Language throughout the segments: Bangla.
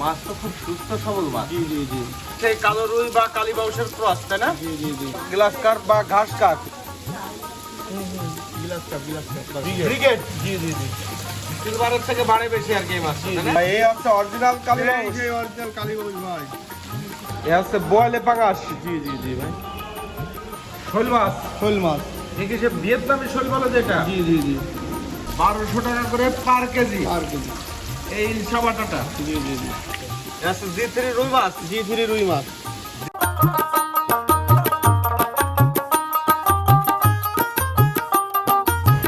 মাছ তো খুব সুস্থ সবল মাছ। জি জি জি। সেই কালো রুই বা কালী বাউসের ক্রস তাই না? জি জি জি। গ্লাস কাপ বা ঘাস কাপ বিলাস কাপ বিলাস কাপ ব্রিগেড জি জি জি। সিলভারের থেকে বাড়ে বেশি আর কি মাছ এই হচ্ছে অরিজিনাল কালী বাউস। অরিজিনাল ভাই। এই হচ্ছে বোয়ালে পাঙাশ জি জি জি ভাই। শোল মাছ। শোল মাছ। ঠিক আছে ভিয়েতনামি শোল বলে যেটা? জি জি জি। বারোশো টাকা করে পার কেজি। আর কেজি। এই ইলশা বাটাটা জি জি। জি জি থ্রি রুই মাছ। জি থ্রি রুই মাছ।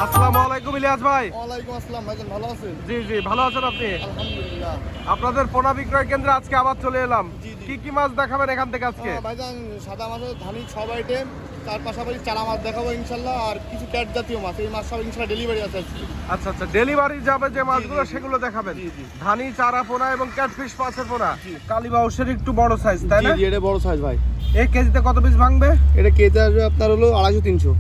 আসসালামু আলাইকুম ইলিয়াস ভাই। ওয়ালাইকুম আসসালাম ভাইজান ভালো আছেন? জি জি ভালো আছেন আপনি? আলহামদুলিল্লাহ। আপনাদের পোনা বিক্রয় কেন্দ্রে আজকে আবার চলে এলাম। কি কি মাছ দেখাবেন এখান থেকে আজকে? ভাইজান সাদা মাছের ধানি সব আইটেম তার পাশাপাশি চারা মাছ দেখাবো ইনশাল্লাহ আর কিছু ক্যাট জাতীয় মাছ এই মাছ সব ইনশাল্লাহ ডেলিভারি আছে আচ্ছা আচ্ছা ডেলিভারি যাবে যে মাছগুলো। সেগুলো দেখাবেন। ধানি চারা পোনা এবং ক্যাটফিশ মাছের পোনা। কালীবাউসের একটু বড় সাইজ তাই না? এটা বড় সাইজ ভাই। এক কেজিতে কত পিস ভাঙবে? এটা কেতে আসবে আপনার হলো আড়াইশো তিনশো।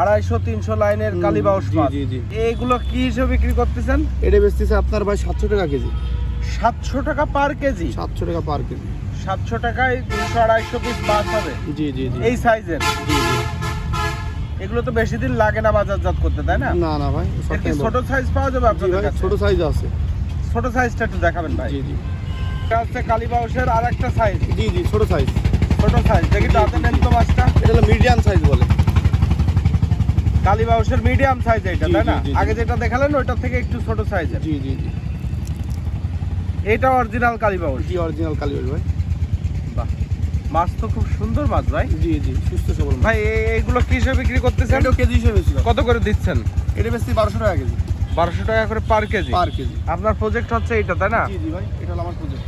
আড়াইশো তিনশো লাইনের কালীবাউস মাছ। জি, জি। এইগুলো কি হিসেবে বিক্রি করতেছেন? এটা বেচতেছে আপনার ভাই সাতশো টাকা কেজি। সাতশো টাকা পার কেজি? সাতশো টাকা পার কেজি। সাতশো টাকায় দুশো আড়াইশো পিস মাছ হবে। জি জি জি। এই সাইজের জি জি। এগুলো তো বেশি দিন লাগে না বাজারজাত করতে তাই না? না না ভাই ছোট সাইজ পাওয়া যাবে আপনাদের কাছে? ছোট সাইজ আছে। ছোট সাইজটা একটু দেখাবেন ভাই। জি জি। এটা হচ্ছে কালীবাউসের আর একটা সাইজ জি জি ছোট সাইজ ছোট সাইজ দেখি তো হাতে নেন তো মাছটা এটা হলো মিডিয়াম সাইজ বলে। কালীবাউসের মিডিয়াম সাইজ এটা তাই না। আগে যেটা দেখালেন ওইটার থেকে একটু ছোট সাইজের জি জি জি। এটা অরিজিনাল কালীবাউস জি অরিজিনাল কালীবাড়ি ভাই। বাহ। মাছ তো খুব সুন্দর মাছ ভাই। জি জি সুস্থ সবল ভাই এইগুলো কি হিসেবে বিক্রি করতেছেন? এটাও কেজি হিসেবে ছিল। কত করে দিচ্ছেন? এটা বেশি বারোশো টাকা কেজি। বারোশো টাকা করে পার কেজি? Per KG. আপনার প্রজেক্ট হচ্ছে এইটা তাই না? জি জি ভাই এটা হলো আমার প্রজেক্ট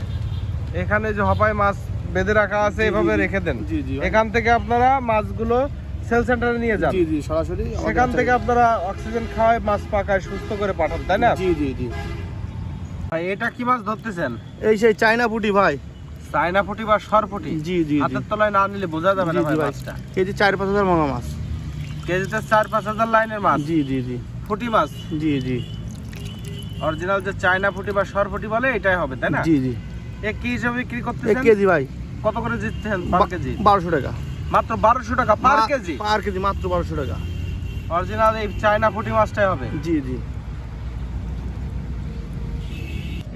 এখানে যে হপায় মাছ বেঁধে রাখা আছে এভাবে রেখে দেন। জি জি এখান থেকে আপনারা মাছগুলো সেল সেন্টারে নিয়ে যান। জি জি সরাসরি সেখান থেকে আপনারা অক্সিজেন খাওয়ায় মাছ পাকায় সুস্থ করে পাঠান তাই না? জি জি জি। ভাই এটা কি মাছ ধরতেছেন? এই সেই চায়না পুটি ভাই। চায়না ফুটি বা সরপুটি? জি জি হাতের তলায় না নিলে বোঝা যাবে না ভাই মাছটা। কেজি চার পাঁচ হাজার মাছ। কেজিতে চার পাঁচ হাজার লাইনের মাছ? জি জি জি। ফুটি মাছ? জি জি। অরিজিনাল যে চায়না ফুটি বা সরপুটি বলে এটাই হবে তাই না? জি জি। এ কি হিসেবে বিক্রি এক কেজি ভাই। কত করে দিচ্ছেন পার কেজি? বারোশো টাকা। মাত্র বারোশো টাকা পার কেজি? পার কেজি মাত্র বারোশো টাকা। অরিজিনাল এই চায়না ফুটি মাছটাই হবে। জি জি।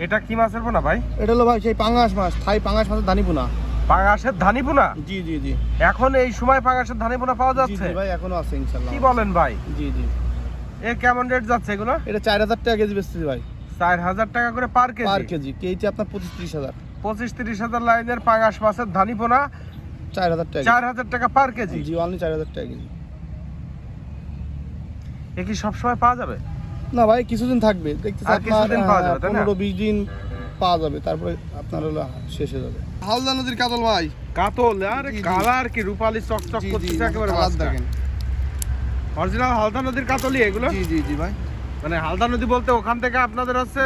এটা কি মাছের পোনা ভাই? এটা হলো ভাই সেই পাঙ্গাস মাছ থাই পাঙ্গাস মাছের ধানি পোনা। পাঙাশের ধানি পোনা? জি জি জি। এখন এই সময় পাঙাশের ধানি পোনা পাওয়া যাচ্ছে জি ভাই এখনও আছে ইনশাল্লাহ। কি বলেন ভাই? জি জি। এ কেমন রেট যাচ্ছে এগুলো? এটা চার হাজার টাকা কেজি বেচতেছি ভাই। চার হাজার টাকা করে per per KG KG. KG আপনার পঁচিশ ত্রিশ হাজার। পঁচিশ তিরিশ হাজার লাইনের পাঙাশ মাছের ধানি পোনা চার হাজার টাকা চার হাজার টাকা পার কেজি? জি অনলি চার হাজার টাকা কেজি। এ কি সবসময় পাওয়া যাবে? না ভাই কিছুদিন থাকবে। দেখতেছি আর কিছুদিন পাওয়া যাবে, পনেরো বিশ দিন পাওয়া যাবে তারপরে আপনার হলো শেষ হয়ে যাবে। হালদা নদীর কাতল ভাই। কাতল আর। কালার কি রূপালি চকচক করতেছে একেবারে কালার দেখেন। অরিজিনাল হালদা নদীর কাতলি এগুলো? জি জি জি ভাই। মানে হালদা নদী বলতে ওখান থেকে আপনাদের হচ্ছে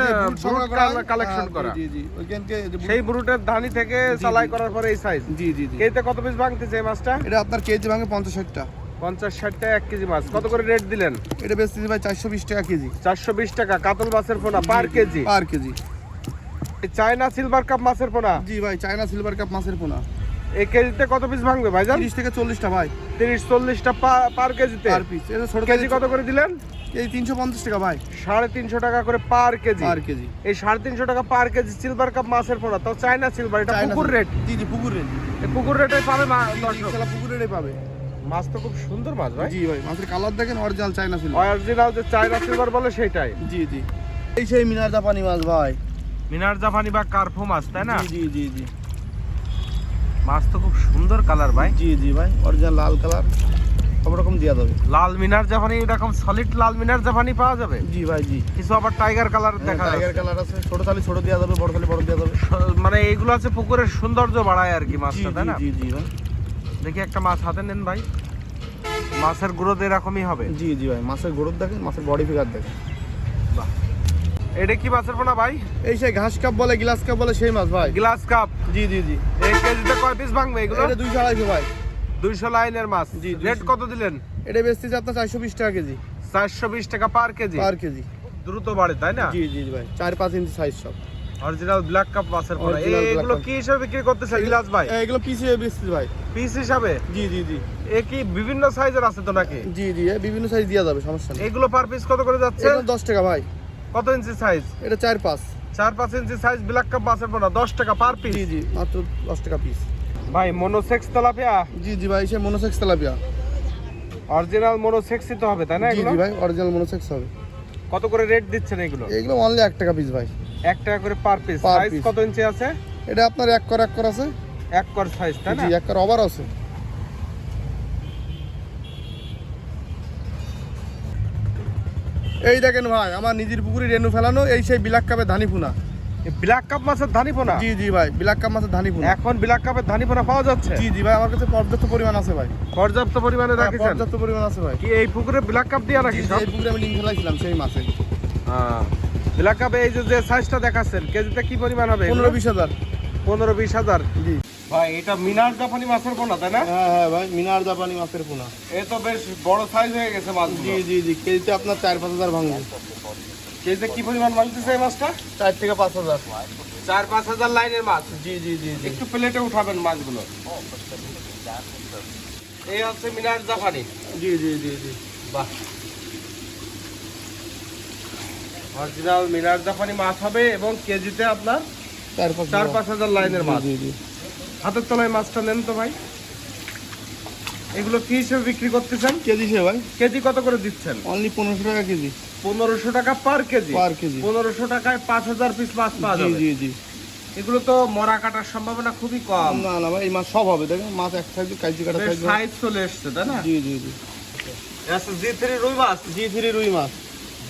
কালেকশন করা জি জি ওইখানকে সেই ব্রুটের ধানি থেকে জি, চালাই করার পরে এই সাইজ জি জি জি। কেজিতে কত পিস ভাঙতেছে এই মাছটা? এটা আপনার কেজি ভাঙে পঞ্চাশ ষাটটা। পঞ্চাশ ষাট টাকা এক কেজি মাছ। কত করে রেট দিলেন? এটা বেচতেছি ভাই চারশো বিশ টাকা কেজি। চারশো বিশ টাকা কাতল মাছের পোনা per KG. Per KG. China silver carp মাছের পোনা? জি ভাই চায়না সিলভার কাপ মাছের পোনা। এই কেজিতে কত পিস ভাঙবে ভাইজান? তিরিশ থেকে চল্লিশটা ভাই। তিরিশ চল্লিশটা পার কেজিতে? পার পিস এটা ছোট কেজি কত করে দিলেন? তিনশো পঞ্চাশ টাকা ভাই। সাড়ে তিনশো টাকা করে পার কেজি। Per KG. এই সাড়ে তিনশো টাকা পার কেজি সিলভার কাপ মাছের পোনা। তাও চায়না সিলভার এটা পুকুর রেট জি জি পুকুর রেট এই পুকুর রেটে পাবে দর্শক? পুকুর রেটে পাবে। মাছ তো খুব সুন্দর মাছ ভাই। জি ভাই মাছের কালার দেখেন অরিজিনাল চায়না ছিল অরিজিনাল যে চায়না সিলভার বলে সেটাই জি জি। এই সেই মিনার জাপানি মাছ ভাই। মিনার জাপানি বা কার্ফো মাছ তাই না? জি জি জি মাছ তো খুব সুন্দর কালার ভাই। জি জি ভাই অরিজিনাল লাল কালার সব রকম দেওয়া যাবে। লাল মিনার জাপানি এরকম সলিড লাল মিনার জাপানি পাওয়া যাবে? জি ভাই জি। কিছু আবার টাইগার কালার দেখা টাইগার কালার আছে। ছোট থালি ছোট দেওয়া যাবে বড় থালি বড় দেওয়া যাবে। মানে এইগুলো আছে পুকুরের সৌন্দর্য বাড়ায় আর কি মাছটা তাই না? জি জি ভাই। দেখি একটা মাছ হাতে নেন ভাই। মাছের গ্রোথ এরকমই হবে। জি জি ভাই মাছের গরুর দেখেন মাছের বডি ফিগার দেখেন। এটা কি মাছের পোনা ভাই? এই সেই ঘাস কাপ বলে গ্লাস কাপ বলে সেই মাছ ভাই। Glass carp? জি জি জি। এক কেজিতে কয় পিস ভাঙবে এগুলো? এটা দুইশো আড়াইশো ভাই। দুইশো লাইনের মাছ। জি, রেট কত দিলেন? এটা বেচতেছে আপনার চারশো বিশ টাকা কেজি। চারশো বিশ টাকা পার কেজি? Per KG. দ্রুত বাড়ে তাই না? জি জি জি ভাই চার পাঁচ ইঞ্চি সাইজ সব। অরিজিনাল ব্ল্যাক কাপ মাছের পোনা এগুলো কি হিসাবে বিক্রি করতেছে বিলাস ভাই? এগুলো পিস হিসেবে বেচছি ভাই। পিস হিসাবে? জি জি জি। এ কি বিভিন্ন সাইজের আছে তো নাকি? জি জি বিভিন্ন সাইজ দেওয়া যাবে সমস্যা নেই। এগুলো পার পিস কত করে যাচ্ছে? এটা দশ টাকা ভাই। কত ইঞ্চি সাইজ এটা চার পাঁচ। চার পাঁচ ইঞ্চি সাইজ ব্ল্যাক কাপ মাছের পোনা দশ টাকা পার পিস জি জি মাত্র দশ টাকা পিস ভাই মনোসেক্স তেলাপিয়া? জি জি ভাই সে মনোসেক্স তেলাপিয়া। অরিজিনাল মনোসেক্সই তো হবে তাই না এগুলো? জি ভাই অরিজিনাল মনোসেক্স হবে। কত করে রেট দিচ্ছেন এগুলো? এগুলো অনলি এক টাকা পিস ভাই। এক টাকা করে পার পিস সাইজ কত ইঞ্চি আছে? এটা আপনার এক কর এক কর আছে। এক কর সাইজ তাই না? জি এক কর ওভার আছে। এই দেখেন ভাই আমার নিজের পুকুরে রেনু ফেলানো এই সেই বিলাক কাপের ধানি পোনা ব্ল্যাক কাপ মাছের ধানি পোনা জি জি ভাই বিলাক কাপ মাছের ধানি পোনা এখন ব্ল্যাক কাপের ধানি পোনা পাওয়া যাচ্ছে? জি জি ভাই আমার কাছে পর্যাপ্ত পরিমাণ আছে ভাই। পর্যাপ্ত পরিমাণে হ্যাঁ, রাখিছেন? পর্যাপ্ত পরিমাণ আছে ভাই। কি এই পুকুরে ব্ল্যাক কাপ দিয়া রাখি এই পুকুরে আমি লিঙ্ক ফেলাইছিলাম সেই মাসে ব্ল্যাক কাপে এই যে সাইজটা দেখাচ্ছেন কেজিতে কি পরিমাণ হবে পনেরো বিশ হাজার। পনেরো বিশ হাজার? জি। ভাই এটা মিনার জাপানি মাছের পোনা তাই না? হ্যাঁ হ্যাঁ ভাই মিনার জাপানি মাছের পোনা। এ তো বেশ বড় সাইজ হয়ে গেছে মাছ জি জি জি কেজিতে আপনার চার পাঁচ হাজার ভাঙবে। কেজিতে কি পরিমাণ মাছ দিচ্ছে এই মাছটা? চার থেকে পাঁচ হাজার। চার পাঁচ হাজার লাইনের মাছ? জি জি জি জি। একটু প্লেটে উঠাবেন মাছগুলো। এই হচ্ছে মিনার জাপানি জি জি জি জি। বাহ। অরিজিনাল মিনার জাপানি মাছ হবে এবং কেজিতে আপনার চার পাঁচ হাজার। লাইনের মাছ হাতের তলায় মাছটা নেন তো ভাই। এগুলো কি হিসেবে বিক্রি করতেছেন? কেজি সে ভাই। কেজি কত করে দিচ্ছেন? অনলি পনেরোশো টাকা কেজি। পনেরোশো টাকা পার কেজি। Per KG. পনেরোশো টাকায় পাঁচ হাজার পিস মাছ পাওয়া যাবে। জি জি। এগুলো তো মরা কাটার সম্ভাবনা খুবই কম। না না ভাই এই মাছ সব হবে। দেখেন মাছ এক থাকবে কাইজি কাটা সাইজ চলে এসছে তাই না? জি জি জি। জি থ্রি রুই মাছ জি থ্রি রুই মাছ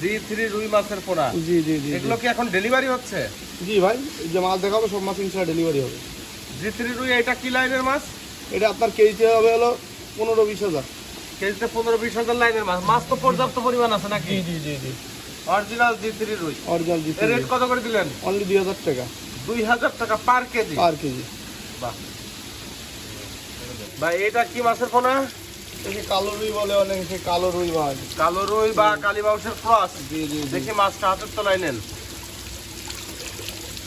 জি থ্রি রুই মাছের পোনা। জি জি জি এগুলো কি এখন ডেলিভারি হচ্ছে? জি ভাই যে মাছ দেখাবো সব মাছ ইনশাল্লাহ ডেলিভারি হবে। জি থ্রি রুই এটা কি লাইনের মাছ? এটা আপনার কেজিতে হবে হলো পনেরো বিশ হাজার। কেজিতে পনেরো বিশ হাজার লাইনের মাছ। মাছ তো পর্যাপ্ত পরিমাণ আছে নাকি? জি জি জি অরিজিনাল জি থ্রি রুই। অরিজিনাল জি রেট কত করে দিলেন? অনলি দুই হাজার টাকা। দুই হাজার টাকা পার কেজি? Per KG. বাহ। ভাই এটা কি মাছের পোনা? এই কালো রুই বলে অনেক কালো রুই ভাই কালো রুই বা কালীবাউসের ক্রস? জি জি জি। দেখি মাছটা হাতের তলায় নেন।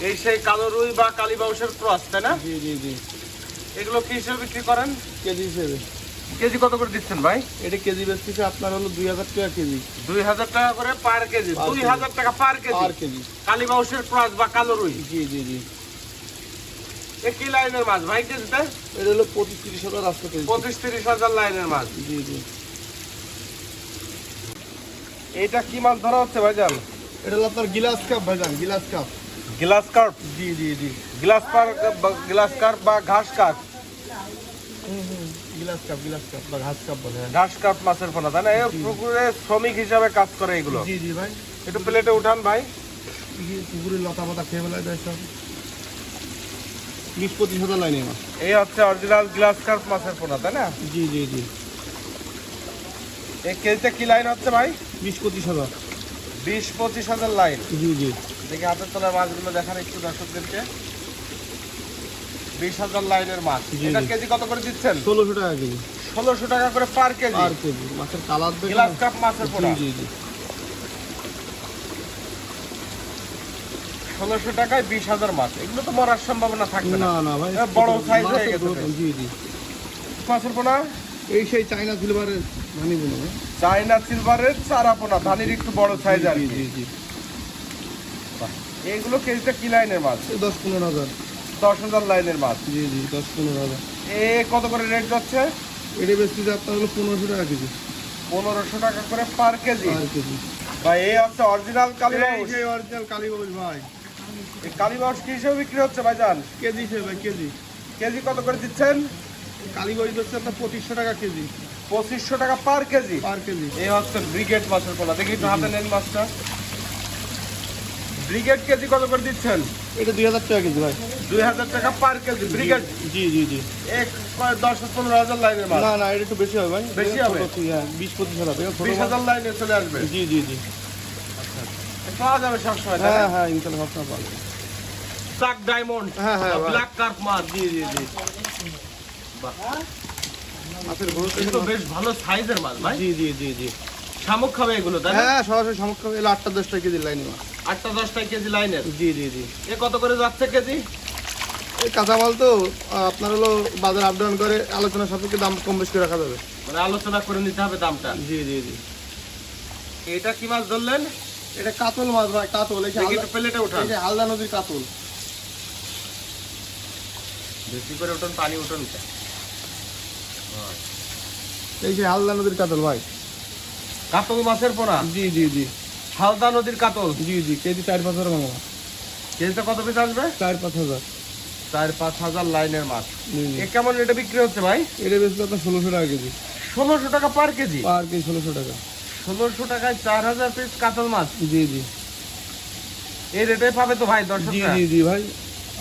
এই সেই কালো রুই বা কালীবাউসের ক্রস তাই না? জি জি জি। এগুলো কি হিসেবে বিক্রি করেন? কেজি হিসেবে। কেজি কত করে দিচ্ছেন ভাই? এটা কেজি বেচতেছে আপনার হলো দুই হাজার টাকা কেজি। দুই হাজার টাকা করে পার কেজি দুই হাজার টাকা পার কেজি। পার কেজি কালীবাউসের ক্রস বা কালো রুই? জি জি জি। কি লাইনের মাছ? ভাই কেজিতে এটা হলো পঁচিশ তিরিশ হাজার আসতে কেজি পঁচিশ তিরিশ হাজার লাইনের মাছ। জি জি। এইটা কি মাছ ধরা হচ্ছে ভাইজান? এটা হলো আপনার গিলাস কাপ ভাইজান গিলাস কাপ। Glass carp? জি জি জি। গ্লাস পার গ্লাস কার্প বা ঘাস কার্প? গিলাস কাপ গিলাস কাপ বা ঘাস কাপ বলে। ঘাস কার্প মাছের পোনা তাই না? এই পুকুরে শ্রমিক হিসাবে কাজ করে এগুলো। জি জি ভাই। একটু প্লেটে উঠান ভাই। এই যে পুকুরে লতা পাতা খেয়ে দেয় সব। বিশ পঁচিশ হাজার লাইনে মাছ এই হচ্ছে অরিজিনাল গ্লাস কার্প মাছের পোনা তাই না? জি জি জি। এই কেজিতে কি লাইন হচ্ছে ভাই? বিশ পঁচিশ হাজার। বিশ পঁচিশ হাজার লাইন জি জি। দেখি হাতের তলার মাছগুলো দেখান একটু দর্শকদেরকে। বিশ হাজার লাইনের মাছ। এটা কেজি কত করে দিচ্ছেন? ষোলোশো টাকা কেজি। ষোলোশো টাকা করে পার কেজি। আর কেজি। মাছের কালার গ্লাস কাপ মাছের পোনা। জি জি। ষোলোশো টাকায় বিশ হাজার মাছ। এগুলো তো মরার সম্ভাবনা থাকবে না। না না ভাই বড় size হয়ে গেছে জি জি। মাছের পোনা? এই সেই চাইনা সিলভারের ধানি ভাই। চাইনা সিলভারের চারা পোনা ধানের একটু বড় সাইজ আর জি জি এইগুলো কেজিতে কি লাইনের মাছ? দশ পনেরো হাজার। দশ হাজার লাইনের মাছ। জি জি দশ পনেরো হাজার। এ কত করে রেট যাচ্ছে? এটা বেচতেছে আপনার হলো পনেরোশো টাকা কেজি। পনেরোশো টাকা করে পার কেজি। আর কেজি। ভাই এই হচ্ছে অরিজিনাল সেই অরিজিনাল কালীগঞ্জ ভাই। এই কি হিসেবে বিক্রি হচ্ছে ভাইজান? কেজি ভাই কেজি। কেজি কত করে দিচ্ছেন? কালীগঞ্জ হচ্ছে আপনার পঁচিশশো টাকা কেজি। পঁচিশশো টাকা পার কেজি? Per KG. এই হচ্ছে ব্রিগেড মাছের পোলা। দেখি একটু হাতে নেন মাছটা। ব্রিগেড কেজি কত করে দিচ্ছেন? এটা দুই হাজার টাকা কেজি ভাই। দুই হাজার টাকা পার কেজি ব্রিগেড? জি জি জি। এক দশ পনেরো হাজার লাইনের মাছ? না না এটা একটু বেশি হবে ভাই। বেশি হবে? হ্যাঁ, বিশ পঁচিশ হাজার বিশ হাজার লাইনে চলে আসবে? জি জি জি। পাওয়া যাবে সবসময় হ্যাঁ হ্যাঁ ইনশাল্লাহ ভাবনা পাবো ব্ল্যাক ডায়মন্ড হ্যাঁ, হ্যাঁ, ব্ল্যাক কার্প মাছ জি জি জি। মাছের গ্রোথ বেশ ভালো সাইজের মাছ ভাই। জি জি জি জি। শামুক খাবে এগুলো তাই হ্যাঁ সরাসরি খাবে। এলো আটটা দশটা কেজি লাইনি মাছ। আটটা দশটা কেজি লাইনের? জি জি জি। এ কত করে যাচ্ছে কেজি? এই কাঁচামাল তো আপনার হলো বাজার আপ ডাউন করে আলোচনা সাপেক্ষে দাম কম বেশি করে রাখা যাবে। মানে আলোচনা করে নিতে হবে দামটা। জি জি জি। এটা কি মাছ ধরলেন? এটা কাতল মাছ ভাই কাতল। এই যে প্লেটে এই যে হালদা নদীর কাতল। বেশি করে উঠান পানি উঠান এই যে হালদা নদীর কাতল ভাই। কাতল মাছের পোনা? জি জি জি। হালদা নদীর কাতল? জি জি কেজি চার পাঁচ হাজার মামা। কেজিতে কত পিস আসবে? চার পাঁচ হাজার। চার পাঁচ হাজার লাইনের মাছ। এ কেমন রেটে বিক্রি হচ্ছে ভাই? এটা বেশি আপনার ষোলোশো টাকা কেজি। ষোলোশো টাকা পার কেজি? পার কেজি ষোলোশো টাকা। ষোলোশো টাকায় চার হাজার পিস কাতল মাছ। জি জি। এই রেটে পাবে তো ভাই দর্শক জি জি জি ভাই।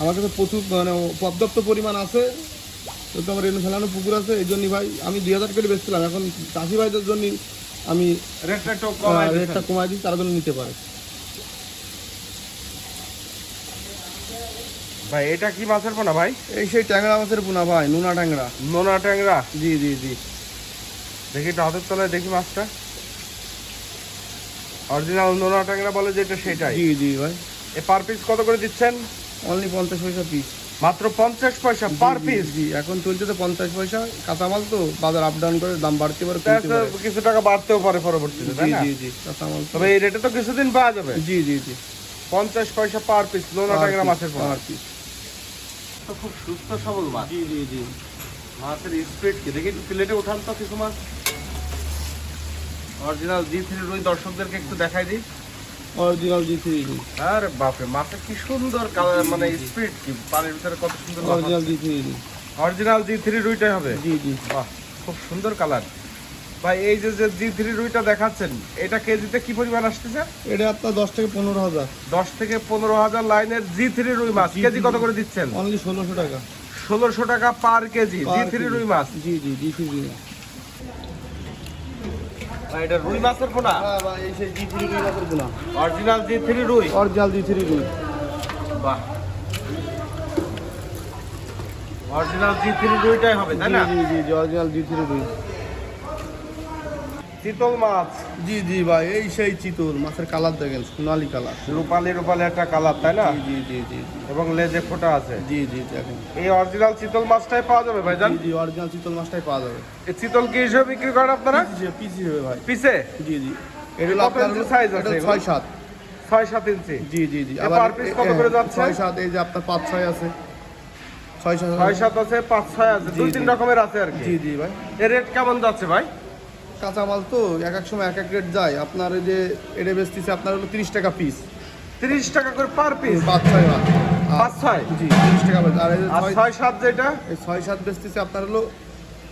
আমার কাছে প্রচুর মানে পর্যাপ্ত পরিমাণ আছে। তো আমার রেণু ফেলানো পুকুর আছে এই জন্যই ভাই আমি দুই হাজার করে বেচছিলাম। এখন চাষি ভাইদের জন্য আমি রেটটা একটু কমাই রেটটা কমাই দিই তারা জন্য নিতে পারে। ভাই এটা কি মাছের পোনা ভাই? এই সেই ট্যাংরা মাছের পোনা ভাই নুনা ট্যাংরা। নোনা ট্যাংরা? জি জি জি। দেখি একটু হাতের তলায় দেখি মাছটা। অরিজিনাল নোনা ট্যাংরা বলে যেটা সেটাই। জি জি ভাই। এ পার পিস কত করে দিচ্ছেন? অনলি পঞ্চাশ পয়সা পিস মাত্র পঞ্চাশ পয়সা পার পিস জি এখন চলছে তো পঞ্চাশ পয়সা। কাঁচামাল তো বাজার আপ ডাউন করে দাম বাড়তে পারে কিছু টাকা বাড়তেও পারে পরবর্তীতে তাই জি না? জি জি কাঁচামাল তবে এই রেটে তো কিছুদিন পাওয়া যাবে। জি জি জি। পঞ্চাশ পয়সা পার পিস নোনা ট্যাংরা মাছের পোনা আর পিস তো খুব সুস্থ সবল মাছ। জি জি জি। মাছের স্পিড কি? দেখি প্লেটে উঠান তো কিছু মাছ। অরিজিনাল জি থ্রি রুই দর্শকদেরকে একটু দেখাই দিই। অরিজিনাল জি থ্রি আরে বাপরে কি সুন্দর কালার মানে স্পিড কি পানির ভিতরে কত সুন্দর original G three original G three রুইটাই হবে? জি জি বাহ খুব সুন্দর কালার ভাই এই যে যে জি থ্রি রুইটা দেখাচ্ছেন এটা কেজিতে কি পরিমাণ আসতেছে? এটা আপনার দশ থেকে পনেরো হাজার। দশ থেকে পনেরো হাজার লাইনের জি থ্রি রুই মাছ। কেজি কত করে দিচ্ছেন? অনলি ষোলোশো টাকা। ষোলোশো টাকা পার কেজি জি থ্রি রুই মাছ। জি জি জি থ্রি জি আর এটা রুই মাছের পোনা? হ্যাঁ এই সেই জি থ্রি রুই মাছের গুণা অরিজিনাল জি থ্রি রুই? অরিজিনাল জি থ্রি রুই। বাহ। অরিজিনাল জি থ্রি রুইটাই হবে তাই না? জি জি জি অরিজিনাল জি থ্রি রুই। চিতল মাছ। জি জি ভাই এই সেই চিতল মাছের কালার দেখেন সোনালি কালার রূপালি রূপালি একটা কালার তাই না? জি জি জি এবং লেজে ফোটা আছে। জি জি দেখেন এই অরিজিনাল চিতল মাছটাই পাওয়া যাবে ভাইজান? জি জি অরিজিনাল চিতল মাছটাই পাওয়া যাবে। এই চিতল কি হিসেবে বিক্রি করেন আপনারা? পিস পিস ভাই। পিসে? জি জি। এটা আপনার হলো- আছে এটা হলো এগুলো? ছয় সাত। ইঞ্চি জি জি জি। per piece কত করে যাচ্ছে? ছয় সাত এই যে আপনার পাঁচ ছয় আছে। ছয় সাত আছে পাঁচ ছয় আছে। দুই তিন রকমের আছে আর কি। জি জি ভাই। এর রেট কেমন যাচ্ছে ভাই? কাঁচামাল তো এক এক সময় এক এক রেট যায়। আপনার এই যে এটা বেচতেছে আপনার হলো তিরিশ টাকা পিস তিরিশ টাকা করে পার পিস পাঁচ ছয় মাছ পাঁচ ছয়? জি তিরিশ টাকা পিস আর এই ছয় সাত যেটা? এই ছয় সাত বেচতেছে আপনার হলো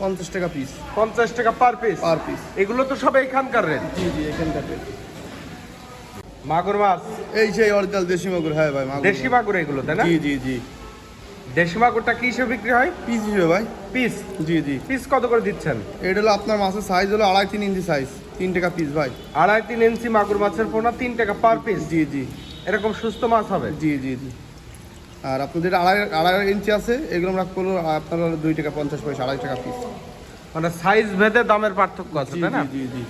পঞ্চাশ টাকা পিস পঞ্চাশ টাকা পার পিস পার পিস এগুলো তো সব এইখানকার রেট জি জি এখানকার rate। মাগুর মাছ? এই সেই অরিজিনাল দেশি মাগুর হ্যাঁ ভাই মাগুর দেশি মাগুর এগুলো তাই না? জি জি জি। দেশি মাগুরটা কি হিসেবে বিক্রি হয়? পিস হিসেবে ভাই। পিস? জি জি। পিস কত করে দিচ্ছেন? এটা হলো আপনার মাছের সাইজ হলো আড়াই তিন ইঞ্চি সাইজ তিন টাকা পিস ভাই। আড়াই তিন ইঞ্চি মাগুর মাছের পোনা তিন টাকা পার পিস জি জি। এরকম সুস্থ মাছ হবে? জি জি জি। আর আপনার যেটা আড়াই আড়াই ইঞ্চি আছে এগুলো আমরা করল আপনার দুই টাকা পঞ্চাশ পয়সা আড়াই টাকা পিস মানে সাইজ ভেদে দামের পার্থক্য আছে তাই না? জি জি।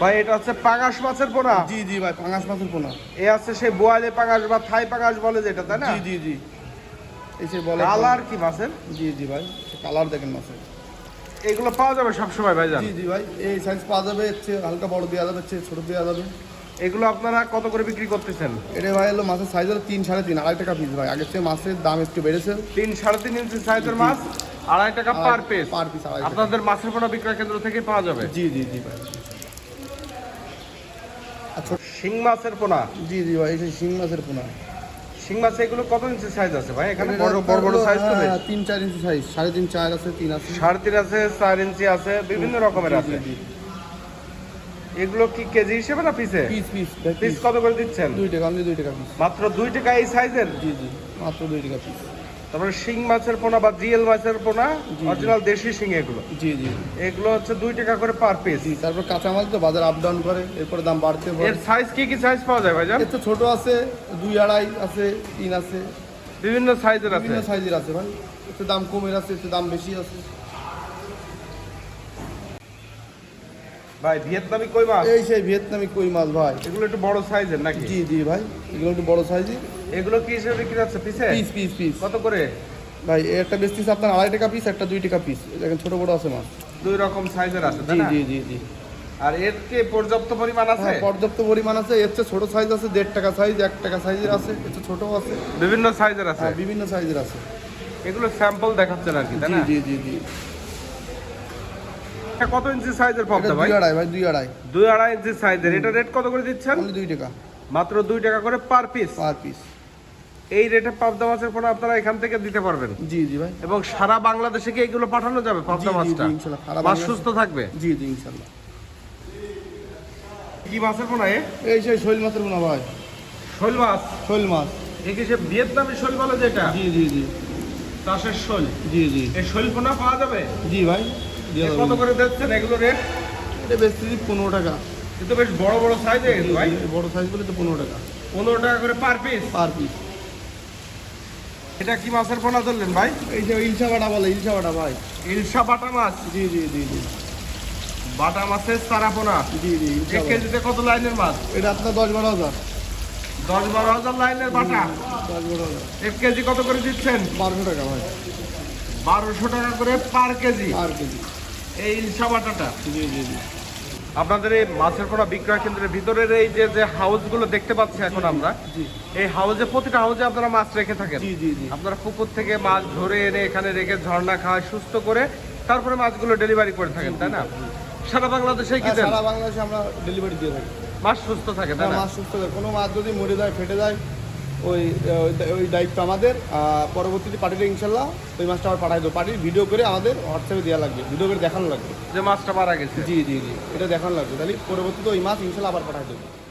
ভাই এটা হচ্ছে পাঙাশ মাছের পোনা? জি জি ভাই পাঙাশ মাছের পোনা। এ আছে সেই বোয়ালে পাঙাশ বা থাই পাঙাশ বলে যেটা তাই না? জি জি জি। এই যে বলে কালার কি মাছের? জি জি ভাই কালার দেখেন মাছের। এগুলো পাওয়া যাবে সবসময় ভাইজান জি জি ভাই এই সাইজ পাওয়া যাবে হালকা বড় দেওয়া যাবে ছোট দেওয়া যাবে। এগুলো আপনারা কত করে বিক্রি করতেছেন? এটা ভাই হলো মাছের সাইজ হলো তিন সাড়ে তিন আড়াই টাকা পিস ভাই। আগের চেয়ে মাছের দাম একটু বেড়েছে। তিন সাড়ে তিন ইঞ্চি সাইজের মাছ আড়াই টাকা পার পিস পার পিস আপনাদের মাছের পোনা বিক্রয় কেন্দ্র থেকে পাওয়া যাবে? জি জি জি ভাই। আচ্ছা শিং মাছের পোনা। জি জি ভাই শিং মাছের পোনা। শিং মাছ এগুলো কত ইঞ্চি সাইজ আছে ভাই? এখানে বড় বড় বড় সাইজ তো চার ইঞ্চি সাইজ সাড়ে তিন চার আছে তিন আছে। সাড়ে তিন আছে চার ইঞ্চি আছে বিভিন্ন রকমের আছে। এগুলো কি কেজি হিসেবে না পিসে পিস পিস পিস কত করে দিচ্ছেন? দুই টাকা অনলি দুই টাকা পিস মাত্র দুই টাকা এই সাইজের জি জি মাত্র দুই টাকা পিস তারপরে শিং মাছের পোনা বা জিএল মাছের পোনা অরিজিনাল দেশি শিং এগুলো। জি জি। এগুলো হচ্ছে দুই টাকা করে পার পিস জি তারপর কাঁচামাল তো বাজার আপ ডাউন করে এরপরে দাম বাড়তে পারে। এর সাইজ কি কি সাইজ পাওয়া যায় ভাইজান? এর তো ছোট আছে দুই আড়াই আছে তিন আছে। বিভিন্ন সাইজের আছে। বিভিন্ন সাইজের আছে ভাই। একটু দাম কমের আছে একটু দাম বেশি আছে। ভাই ভিয়েতনামি কই মাছ? এই সেই ভিয়েতনামি কই মাছ ভাই? এগুলো একটু বড় সাইজের নাকি? জি জি ভাই এগুলো একটু বড় সাইজের এগুলো কি হিসেবে বিক্রি হচ্ছে পিসে পিস পিস পিস কত করে? ভাই একটা বেশি আপনার আড়াই টাকা পিস একটা দুই টাকা পিস দেখেন ছোট বড় আছে মাছ দুই রকম সাইজের আছে তাই জি না? জি জি জি। আর এর কি পর্যাপ্ত পরিমাণ আছে? হ্যাঁ পর্যাপ্ত পরিমাণ আছে। এর চেয়ে ছোট সাইজ আছে দেড় টাকা সাইজ এক টাকা সাইজের আছে। এর চেয়ে ছোটও আছে। বিভিন্ন সাইজের আছে? হ্যাঁ বিভিন্ন সাইজের আছে। এগুলো স্যাম্পল দেখাচ্ছেন আর কি তাই জি না? জি জি জি এটা কত ইঞ্চি সাইজের পাবদা ভাই? দুই আড়াই ভাই দুই আড়াই। দুই আড়াই ইঞ্চি সাইজের এটা রেট কত করে দিচ্ছেন? দুই টাকা। মাত্র দুই টাকা করে পার পিস পার পিস এই রেটে পাবদা মাছের পোনা আপনারা এখান থেকে দিতে পারবেন। জি জি ভাই। এবং সারা বাংলাদেশে কি এগুলো পাঠানো যাবে পাবদা মাছটা সারা মাছ সুস্থ থাকবে? জি জি ইনশাল্লাহ। কি মাছের পোনা এই সেই শৈল মাছের পোনা ভাই। শোল মাছ? শৈল মাছ। এই কি সে ভিয়েতনামি শোল বলে যেটা? জি জি জি। চাষের শোল। জি জি। এই শোল পোনা পাওয়া যাবে? জি ভাই কত করে দিচ্ছেন এগুলো রেট এটা বেশি পনেরো টাকা। কিন্তু বেশ বড় বড় সাইজ ভাই। বড় সাইজ বলে তো পনেরো টাকা। পনেরো টাকা করে পার পিস পার পিস এটা কি মাছের পোনা ধরলেন ভাই? এই যে ইলশা বাটা বলে ইলশা বাটা ভাই। ইলশা বাটা মাছ? জি জি জি জি। বাটা মাছের সারা পোনা? জি জি এক কেজিতে কত লাইনের মাছ? এটা আপনার দশ বারো হাজার। দশ বারো হাজার লাইনের বাটা? দশ বারো হাজার। এক কেজি কত করে দিচ্ছেন? বারোশো টাকা ভাই। বারোশো টাকা করে পার কেজি। Per KG. এই ইলশা বাটাটা? জি জি জি। আপনাদের এই মাছের পোনা বিক্রয় কেন্দ্রের ভিতরের এই যে যে হাউসগুলো দেখতে পাচ্ছি এখন আমরা এই হাউসে প্রতিটা হাউসে আপনারা মাছ রেখে থাকেন। জি জি জি। আপনারা পুকুর থেকে মাছ ধরে এনে এখানে রেখে ঝর্ণা খাওয়ায় সুস্থ করে তারপরে মাছগুলো ডেলিভারি করে থাকেন তাই না? সারা বাংলাদেশে কি হ্যাঁ, সারা বাংলাদেশে আমরা ডেলিভারি দিয়ে থাকি। মাছ সুস্থ থাকে তাই হ্যাঁ, না? মাছ সুস্থ থাকে। কোনো মাছ যদি মরে যায় ফেটে যায় ওই ওই- দায়িত্ব আমাদের পরবর্তীতে পার্টির ইনশাল্লাহ ওই মাছটা আবার পাঠাই দেবো। পার্টির ভিডিও করে আমাদের হোয়াটসঅ্যাপে দেওয়া লাগবে ভিডিও করে দেখানো লাগবে। যে মাছটা মারা গেছে। জি জি জি এটা দেখানো লাগবে। তাহলে পরবর্তীতে ওই মাছ ইনশাল্লাহ আবার পাঠাই দেবো।